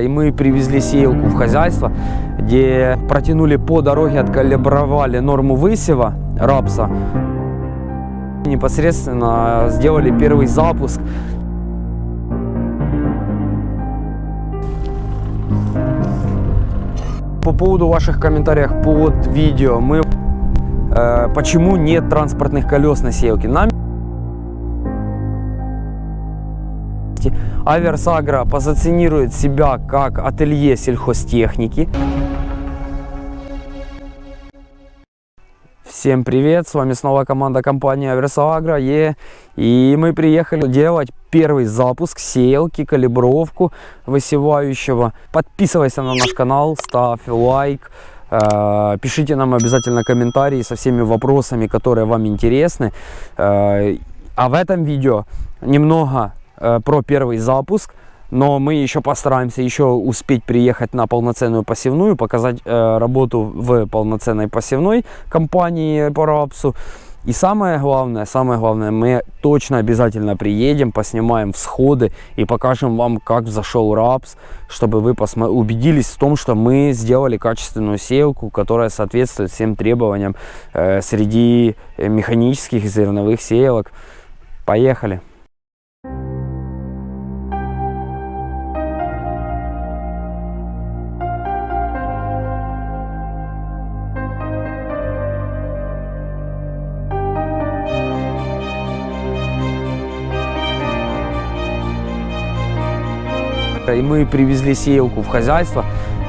И мы привезли сеялку в хозяйство, где протянули по дороге, откалибровали норму высева рапса. Непосредственно сделали первый запуск. По поводу ваших комментариев под видео, мы э, почему нет транспортных колес на сеялке? Нам Аверс Агро позиционирует себя как ателье сельхозтехники. Всем привет, с вами снова команда компании Аверса Агро Е. И мы приехали делать первый запуск сеялки, калибровку высевающего. Подписывайся на наш канал, ставь лайк. э, Пишите нам обязательно комментарии со всеми вопросами, которые вам интересны. Э, А в этом видео немного про первый запуск, но мы еще постараемся еще успеть приехать на полноценную посевную, показать э, работу в полноценной посевной компании по рапсу. И самое главное, самое главное, мы точно обязательно приедем, поснимаем всходы и покажем вам, как взошел рапс, чтобы вы убедились в том, что мы сделали качественную сеялку, которая соответствует всем требованиям э, среди э, механических зерновых сеялок. Поехали! И мы привезли сеялку в хозяйство,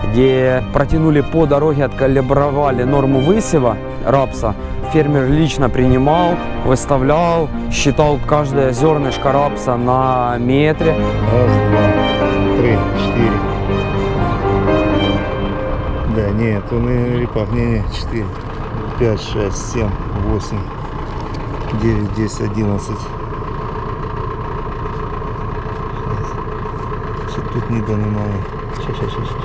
где протянули по дороге, откалибровали норму высева рапса. Фермер лично принимал, выставлял, считал каждое зернышко рапса на метре. Раз, два, три, четыре. Да, нет, он и репак, не, не, четыре. Пять, шесть, семь, восемь, девять, десять, одиннадцать. Тут ніде немає. Ще, ще, ще, ще.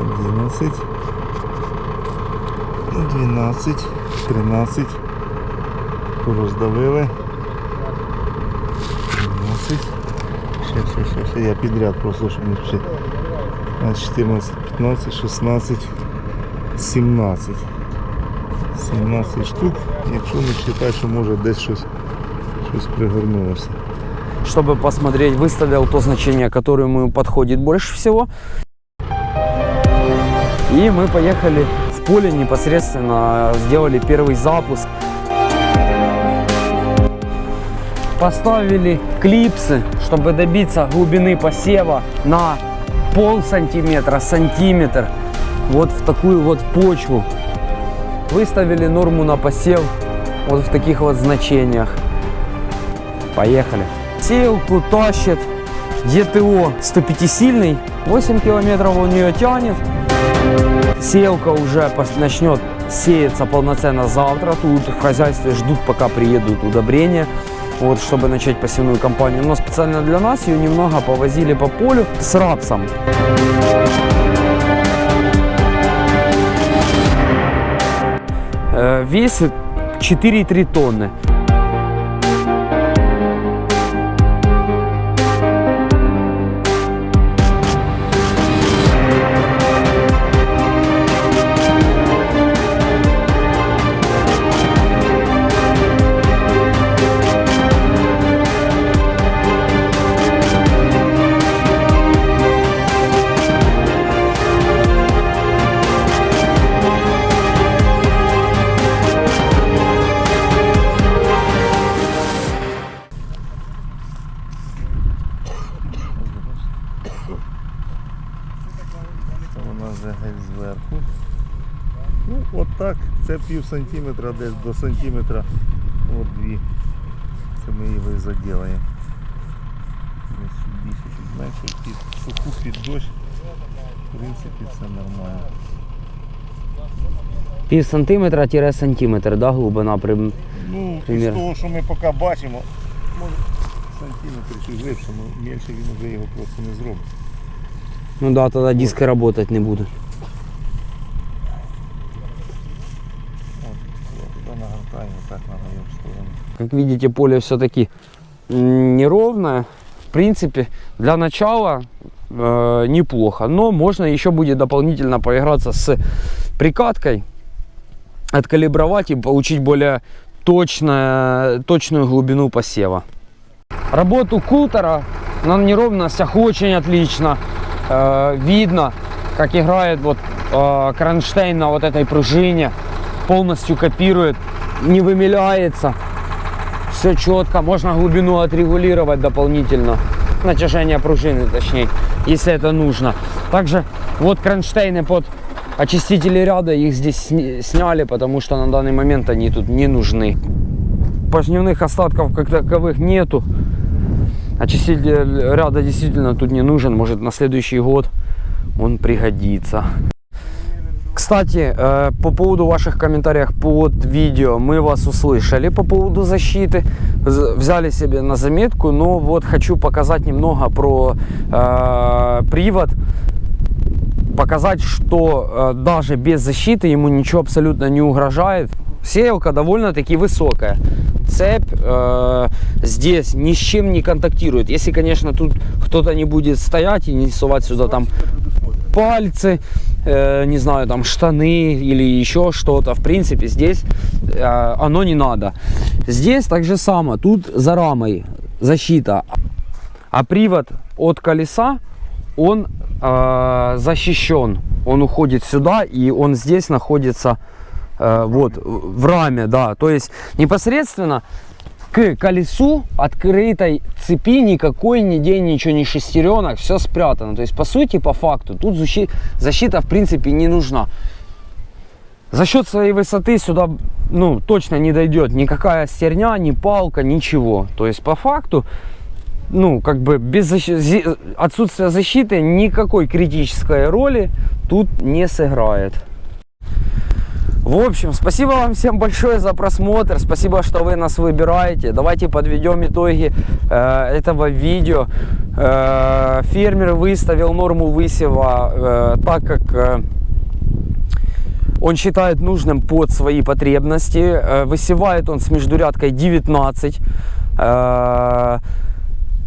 Одинадцять. Дванадцять, тринадцять. Пороздавили. Тринадцять. Ще, ще, ще, ще. Я підряд просто, щоб не вчити. 14, 15, 16, 17. 17 штук. Якщо не вважати, що може десь щось, щось пригорнулося. Чтобы посмотреть, выставил то значение, которое ему подходит больше всего. И мы поехали в поле непосредственно, сделали первый запуск. Поставили клипсы, чтобы добиться глубины посева на пол сантиметра, сантиметр. Вот в такую вот почву. Выставили норму на посев вот в таких вот значениях. Поехали. Сеялку тащит ЕТО 105-сильный. 8 километров у нее тянет. Сеялка уже начнет сеяться полноценно завтра. Тут в хозяйстве ждут, пока приедут удобрения. Вот, чтобы начать посевную кампанию. Но специально для нас ее немного повозили по полю с рапсом. Э, Весит 4,3 тонны. Вже геть зверху. Ну, от так, це пів сантиметра, десь до сантиметра. От дві. Це ми його і заділаємо. Десь більше, чуть менше, під суху під дощ. В принципі, це нормально. Пів сантиметра тире сантиметр, да, глибина при Ну, з того, що ми поки бачимо, може сантиметр чи глибше, ну більше він вже його просто не зробить. Ну да, тогда диски работать не будут. Как видите, поле все-таки неровное. В принципе, для начала э, неплохо. Но можно еще будет дополнительно поиграться с прикаткой, откалибровать и получить более точно, точную глубину посева. Работу култера на неровностях очень отлично видно, как играет вот э, кронштейн на вот этой пружине, полностью копирует, не вымиляется, все четко, можно глубину отрегулировать дополнительно, натяжение пружины точнее, если это нужно. Также вот кронштейны под очистители ряда, их здесь сняли, потому что на данный момент они тут не нужны. Поршневых остатков как таковых нету. Очиститель ряда действительно тут не нужен, может на следующий год он пригодится. Кстати, по поводу ваших комментариев под видео мы вас услышали по поводу защиты, взяли себе на заметку, но вот хочу показать немного про э, привод, показать, что э, даже без защиты ему ничего абсолютно не угрожает. Сеялка довольно-таки высокая. Цепь э, здесь ни с чем не контактирует. Если, конечно, тут кто-то не будет стоять и не совать сюда там пальцы, э, не знаю, там штаны или еще что-то. В принципе, здесь э, оно не надо. Здесь так же само. Тут за рамой защита. А привод от колеса, он э, защищен. Он уходит сюда, и он здесь находится вот в раме, да. То есть непосредственно к колесу открытой цепи никакой нигде ничего, ни шестеренок, все спрятано. То есть, по сути, по факту, тут защи- защита в принципе не нужна. За счет своей высоты сюда, ну, точно не дойдет никакая стерня, ни палка, ничего. То есть, по факту, ну, как бы без зи- отсутствия защиты никакой критической роли тут не сыграет. В общем, спасибо вам всем большое за просмотр. Спасибо, что вы нас выбираете. Давайте подведем итоги э, этого видео. Э, фермер выставил норму высева э, так, как э, он считает нужным под свои потребности. Э, Высевает он с междурядкой 19.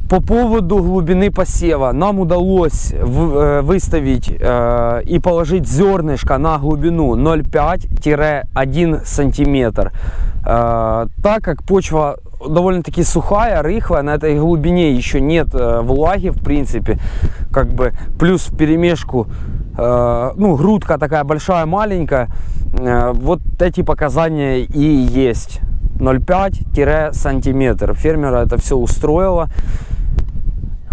По поводу глубины посева нам удалось э, выставить э, и положить зернышко на глубину 0,5-1 сантиметр. Э, так как почва довольно-таки сухая, рыхлая, на этой глубине еще нет влаги в принципе, как бы плюс в перемешку, ну грудка такая большая, маленькая, вот эти показания и есть. 0,5 сантиметр. Фермера это все устроило.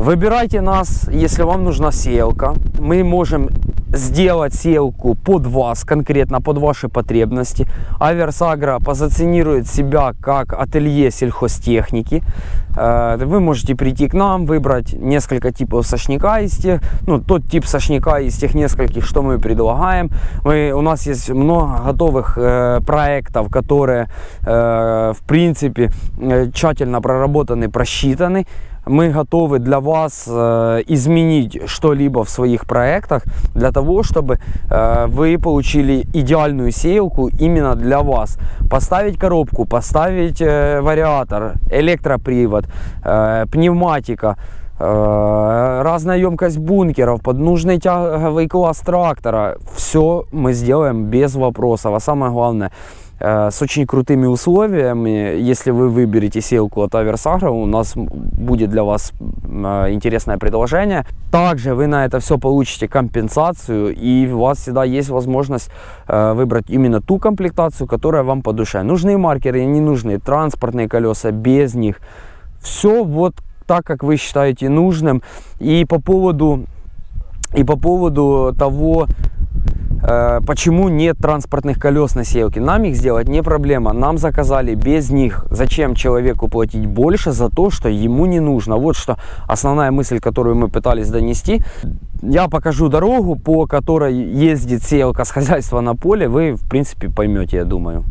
Выбирайте нас, если вам нужна сеялка. Мы можем сделать сеялку под вас, конкретно под ваши потребности. Аверсагра позиционирует себя как ателье сельхозтехники. Э, Вы можете прийти к нам, выбрать несколько типов сошника из тех, ну, тот тип сошника из тех нескольких, что мы предлагаем. Мы, у нас есть много готовых э, проектов, которые, э, в принципе, э, тщательно проработаны, просчитаны мы готовы для вас э, изменить что-либо в своих проектах для того, чтобы э, вы получили идеальную сеялку именно для вас. Поставить коробку, поставить э, вариатор, электропривод, э, пневматика, э, разная емкость бункеров, под нужный тяговый класс трактора. Все мы сделаем без вопросов. А самое главное, с очень крутыми условиями. Если вы выберете селку от Аверсагра, у нас будет для вас э, интересное предложение. Также вы на это все получите компенсацию, и у вас всегда есть возможность э, выбрать именно ту комплектацию, которая вам по душе. Нужные маркеры, не нужные, транспортные колеса, без них. Все вот так, как вы считаете нужным. И по поводу, и по поводу того, Э, Почему нет транспортных колес на сеялке? Нам их сделать не проблема. Нам заказали без них. Зачем человеку платить больше за то, что ему не нужно? Вот что основная мысль, которую мы пытались донести. Я покажу дорогу, по которой ездит сеялка с хозяйства на поле. Вы, в принципе, поймете, я думаю.